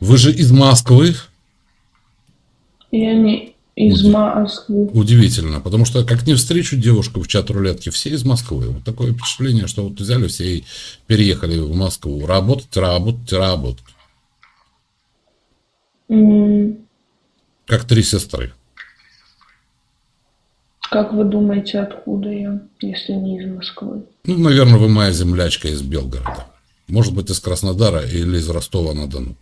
Вы же из Москвы? Я не из Москвы. Удивительно, потому что как не встречу девушку в чат рулетки, все из Москвы. Вот такое впечатление, что вот взяли все и переехали в Москву. Работать, работать, работать. М, Как три сестры. Как вы думаете, откуда я, если не из Москвы? Ну, наверное, вы моя землячка из Белгорода. Может быть, из Краснодара или из Ростова-на-Дону.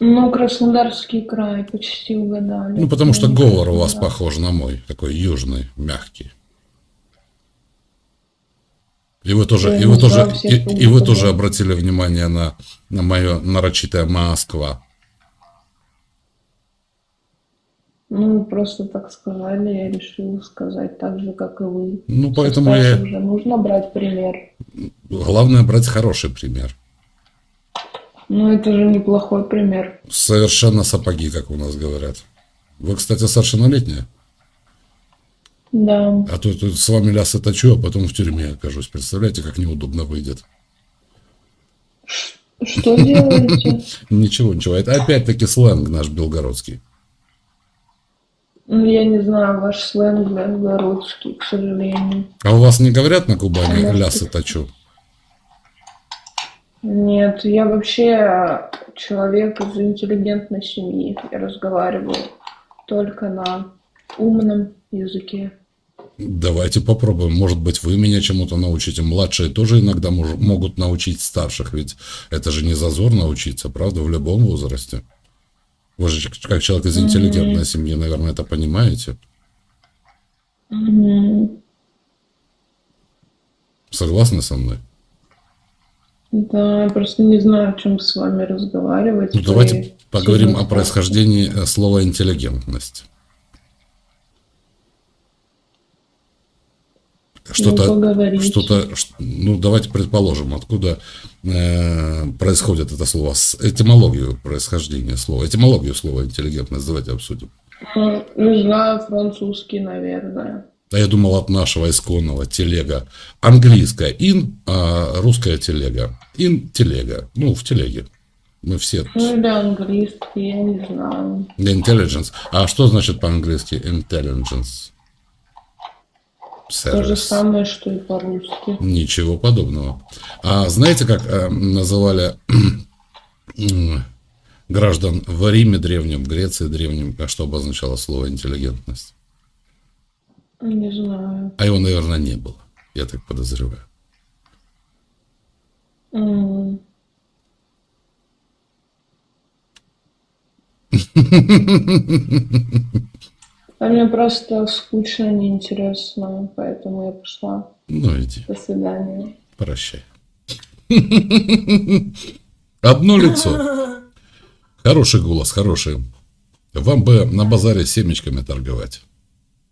Ну, Краснодарский край, почти угадали. Ну, потому что говор у вас похож на мой, такой южный, мягкий. И вы тоже, Я и вы тоже, и, и вы тоже обратили внимание на, на мое нарочитое Москва. Ну, просто так сказали, я решила сказать так же, как и вы. Ну, поэтому я... старших же нужно брать пример. Главное брать хороший пример. Ну, это же неплохой пример. Совершенно сапоги, как у нас говорят. Вы, кстати, совершеннолетняя. Да. А то тут с вами лясы точу, а потом в тюрьме окажусь. Представляете, как неудобно выйдет. Что делаете? Ничего, ничего. Это опять-таки сленг наш белгородский. Ну, я не знаю, ваш сленг белгородский, к сожалению. А у вас не говорят на Кубани лясы точу? Нет, я вообще человек из интеллигентной семьи. Я разговариваю только на умном языке. Давайте попробуем. Может быть, вы меня чему-то научите. Младшие тоже иногда мож- могут научить старших, ведь это же не зазорно учиться, правда, в любом возрасте. Вы же как человек из интеллигентной семьи, наверное, это понимаете. Мгм. Согласны со мной? Да, я просто не знаю, о чем с вами разговаривать. Ну, давайте поговорим сильно о происхождении э, слова интеллигентность. Что-то, Ну, что-то, ш- ну давайте предположим, откуда э, происходит это слово, с этимологию происхождения слова, этимологию слова интеллигентность, давайте обсудим. Ну, Не знаю, французский, наверное. А я думал от нашего исконного телега. Английская ин, а русская телега. Ин телега. Ну, в телеге. Мы все. Ну или английский, я не знаю. Intelligence. А что значит по-английски intelligence? То же Service. самое, что и по-русски. Ничего подобного. А знаете, как э, называли граждан в Риме древнем, в Греции древнем, а что обозначало слово интеллигентность? Не знаю. А его, наверное, не было. Я так подозреваю. А мне просто скучно, неинтересно, поэтому я пошла. Ну, иди, До свидания. прощай. Одно лицо. Хороший голос, хороший. Вам бы на базаре семечками торговать.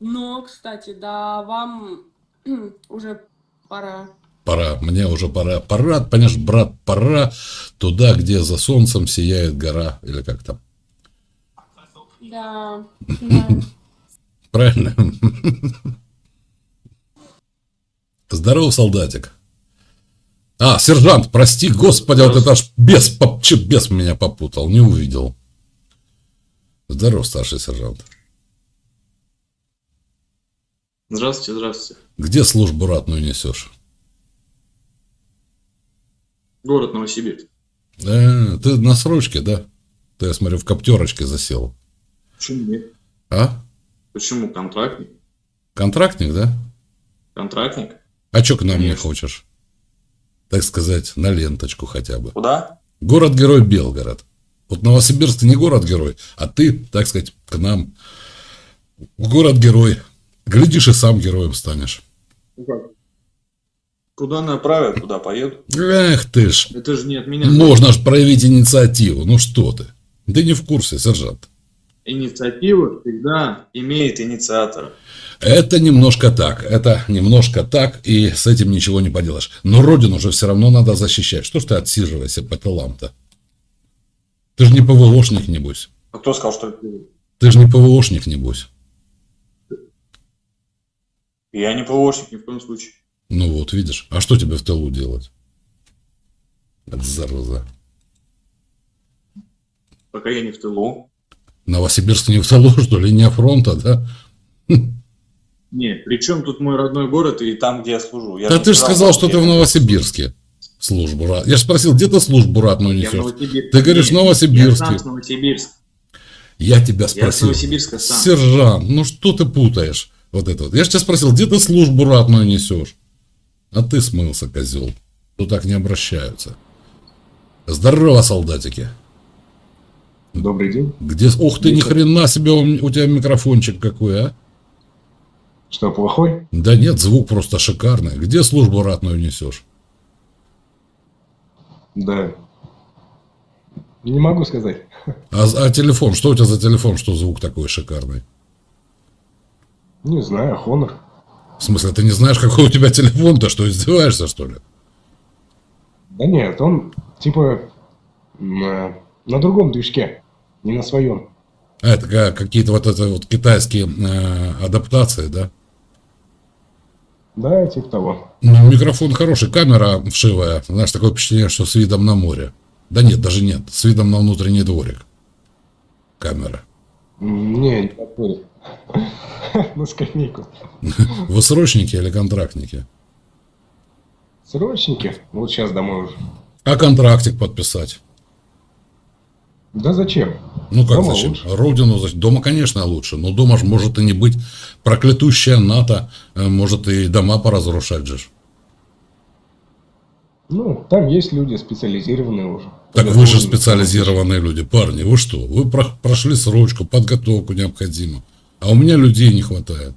Но, кстати, да, вам уже пора. Пора, мне уже пора. Пора, понимаешь, брат, пора туда, где за солнцем сияет гора. Или как там. Да, да. Правильно? Здорово, солдатик. А, сержант, прости, господи, вот это аж бес, поп- чё бес меня попутал, не увидел. Здорово, старший сержант. Здравствуйте, здравствуйте. Где службу ратную несешь? Город Новосибирск. Э, ты на срочке, да? Ты, я смотрю, в коптерочке засел. Почему нет? А? Почему контрактник? Контрактник, да? Контрактник? А чё к нам не Конечно. хочешь? Так сказать, на ленточку хотя бы. Куда? Город-герой Белгород. Вот Новосибирск не город-герой, а ты, так сказать, к нам. Город-герой. Глядишь, и сам героем станешь. Куда направят, туда поеду. Эх ты ж. Это же не от меня. Можно ж проявить инициативу. Ну что ты? Ты не в курсе, сержант. Инициатива всегда имеет инициатора. Это немножко так, это немножко так, и с этим ничего не поделаешь. Но родину же все равно надо защищать. Что ж ты отсиживаешься по тылам-то? Ты же не ПВОшник, небось. А кто сказал, что это Ты же не ПВОшник, небось. Я не ПВОшник ни в коем случае. Ну вот, видишь. А что тебе в тылу делать? Это зараза. пока я не в тылу. Новосибирск не в тылу, что ли, линия фронта, да? Не, причем тут мой родной город и там, где я служу. Я Да ты же сказал, что ты в Новосибирске службу ра- Я же спросил, где ты службу ратную Я несешь? Новосибирске. Ты говоришь, Не, Новосибирске. Я сам с Новосибирск. Я тебя Я с спросил. Новосибирска сам. Сержант, ну что ты путаешь? Вот это вот. Я же тебя спросил, где ты службу ратную несешь? А ты смылся, козел. Тут так не обращаются. Здорово, солдатики. Добрый день. Где... Ух ты, ни хрена себе, у тебя микрофончик какой, а? Что, плохой? Да нет, звук просто шикарный. Где службу ратную несешь? Да. Не могу сказать. А, а телефон, что у тебя за телефон, что звук такой шикарный? Не знаю, Хонор. В смысле, ты не знаешь, какой у тебя телефон? Ты что, издеваешься, что ли? Да нет, он типа на, на другом движке, не на своем. А это ка- какие-то вот это вот китайские э, адаптации, да? Да, типа того. Ну, микрофон хороший, камера вшивая. Знаешь, такое впечатление, что с видом на море. Да нет, даже нет, с видом на внутренний дворик. Камера. Не, не. На скамейку. Вы срочники или контрактники? Срочники? Вот сейчас домой уже. А контрактик подписать? Да зачем? Ну как Дома зачем? лучше. Родину зачем? Дома, конечно, лучше. Но дома ж может и не быть. Проклятущая НАТО э, может и дома поразрушать же. Ну, там есть люди специализированные уже. Так вы же специализированные люди. Парни, вы что? Вы про- прошли срочку, подготовку необходимую. А у меня людей не хватает.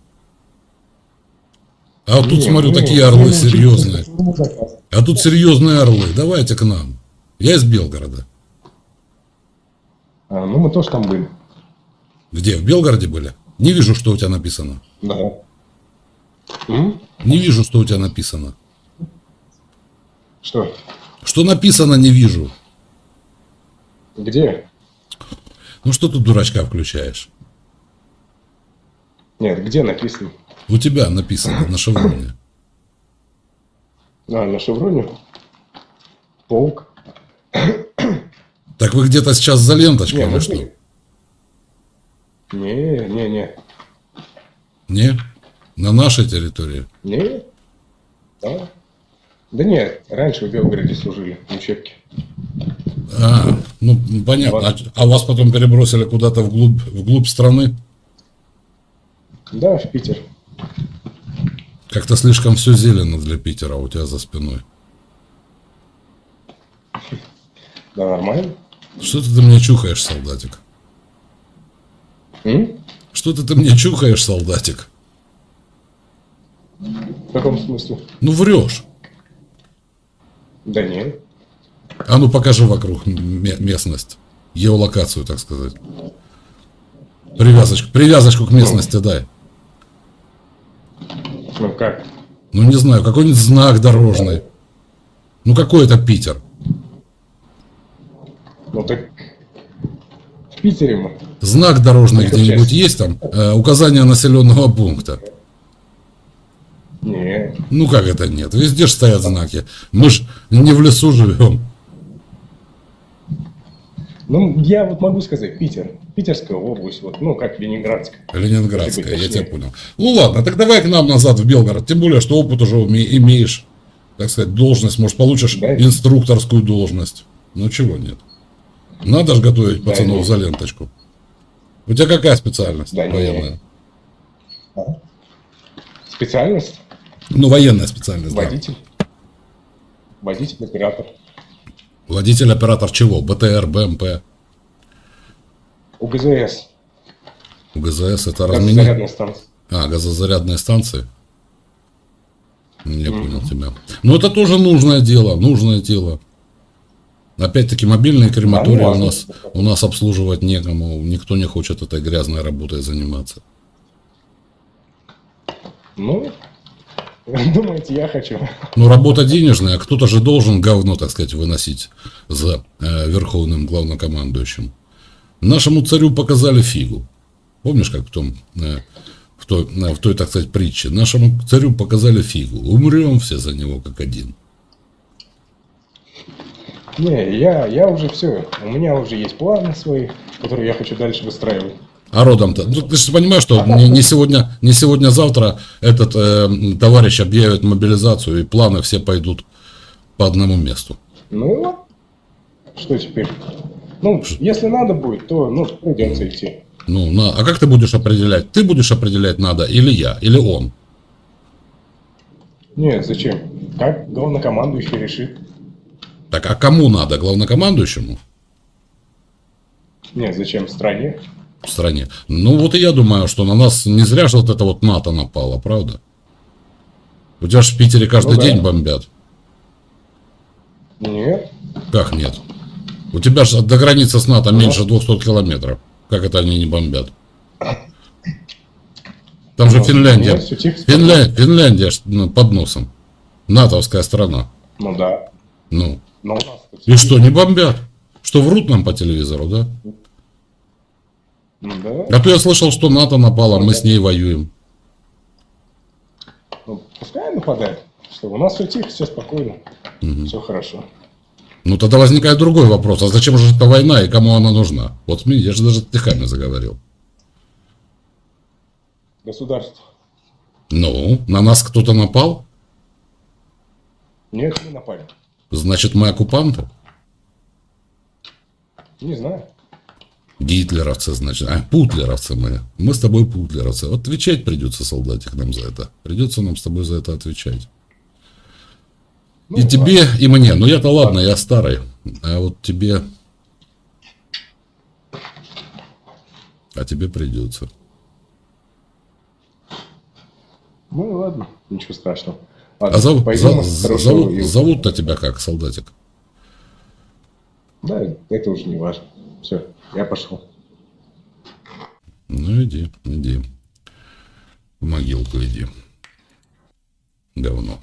А вот тут, смотрю, мы- такие мы орлы научились серьезные. службу заказ. А тут серьезные орлы. Давайте к нам. Я из Белгорода. А, ну, мы тоже там были. Где? В Белгороде были? Не вижу, что у тебя написано. Да. Не вижу, что у тебя написано. Что? Что написано, не вижу. Где? Ну что ты дурачка включаешь? Нет, где написано? У тебя написано на шевроне. А, на шевроне? Полк. Так вы где-то сейчас за ленточкой или ну что? ты- Не, не, не. Не? На нашей территории? Не? Да. Да нет, раньше в Белгороде служили учебки. А, ну понятно. А, а вас потом перебросили куда-то вглубь, вглубь страны? Да, в Питер. Как-то слишком все зелено для Питера у тебя за спиной. Да, нормально. Что ты, мне чухаешь, солдатик? М? Что ты, ты мне чухаешь, солдатик? В каком смысле? Ну врешь. Да нет. А ну покажи вокруг ме- местность. Геолокацию, так сказать. Привязочку, привязочку к местности дай. Ну как? Ну не знаю, какой-нибудь знак дорожный. Ну какой это Питер? Ну так в Питере мы. Знак дорожный где-нибудь есть там? Э, указание населенного пункта. Нет. Ну как это нет? Везде же стоят знаки. Мы ж не в лесу живем. Ну, я вот могу сказать, Питер. Питерская область, вот, ну, как Ленинградская. Ленинградская, быть я тебя понял. Ну ладно, так давай к нам назад в Белгород. Тем более, что опыт уже имеешь. Так сказать, должность. Может, получишь Да. инструкторскую должность. Ну чего нет? Надо же готовить Да, пацанов нет. за ленточку. У тебя какая специальность Да, нет. военная? Специальность? Ну, военная специальность, да. Водитель. Водитель, оператор. Водитель, оператор чего? БТР, БМП, УГЗС. УГЗС, это. Газозарядная станция. А, газозарядные станции? Я понял тебя. Ну, это тоже нужное дело, нужное дело. Опять-таки, мобильные крематории Да, ну, у, нас, у нас обслуживать некому. Никто не хочет этой грязной работой заниматься. Ну, думаете, я хочу. Ну, работа денежная, а кто-то же должен говно, так сказать, выносить за э, верховным главнокомандующим. Нашему царю показали фигу. Помнишь, как в том, э, в той, э, в той, так сказать, притче? Нашему царю показали фигу. Умрем все за него как один. Не, я, я уже все. У меня уже есть планы свои, которые я хочу дальше выстраивать. А родом-то, ну, ты же понимаешь, что не, не сегодня, не сегодня-завтра этот э, товарищ объявит мобилизацию, и планы все пойдут по одному месту. Ну. Что теперь? Ну, если надо будет, то, ну, придется идти. Ну, на, а как ты будешь определять? Ты будешь определять надо, или я, или он? Нет, зачем? Как главнокомандующий решит. Так, а кому надо? Главнокомандующему Нет, зачем стране? В стране? Ну, вот и я думаю, что на нас не зря же вот это вот НАТО напало, правда? У тебя же в Питере каждый Ну да. день бомбят. Нет. Как нет? У тебя же до границы с НАТО меньше 200 километров. Как это они не бомбят? Там же Ну, Финляндия. ну, Финля- Финляндия ну, под носом. НАТОвская страна. Ну да. Ну. Но у нас И что, не бомбят? Что, врут нам по телевизору, да? Ну. А то я слышал, что НАТО напало, мы с ней воюем. Ну, пускай нападает. Что у нас все тихо, все спокойно. Все хорошо. Ну, тогда возникает другой вопрос. А зачем же эта война и кому она нужна? Вот мне, я же даже стихами заговорил. Государство. Ну, на нас кто-то напал? Нет, не напали. Значит, мы оккупанты? Не знаю. Гитлеровцы, значит. А, путлеровцы мы. Мы с тобой путлеровцы. Вот отвечать придется, солдатик, нам за это. Придется нам с тобой за это отвечать. Ну, и ладно. тебе, и мне. Ну, я-то ладно, я старый. А вот тебе... А тебе придется. Ну ладно, ничего страшного. Ладно, А зовут, пойдем, за- зовут, и- зовут-то тебя как, солдатик? Да, это уже не важно. Все, я пошел. Ну, иди, иди. В могилку иди. Говно.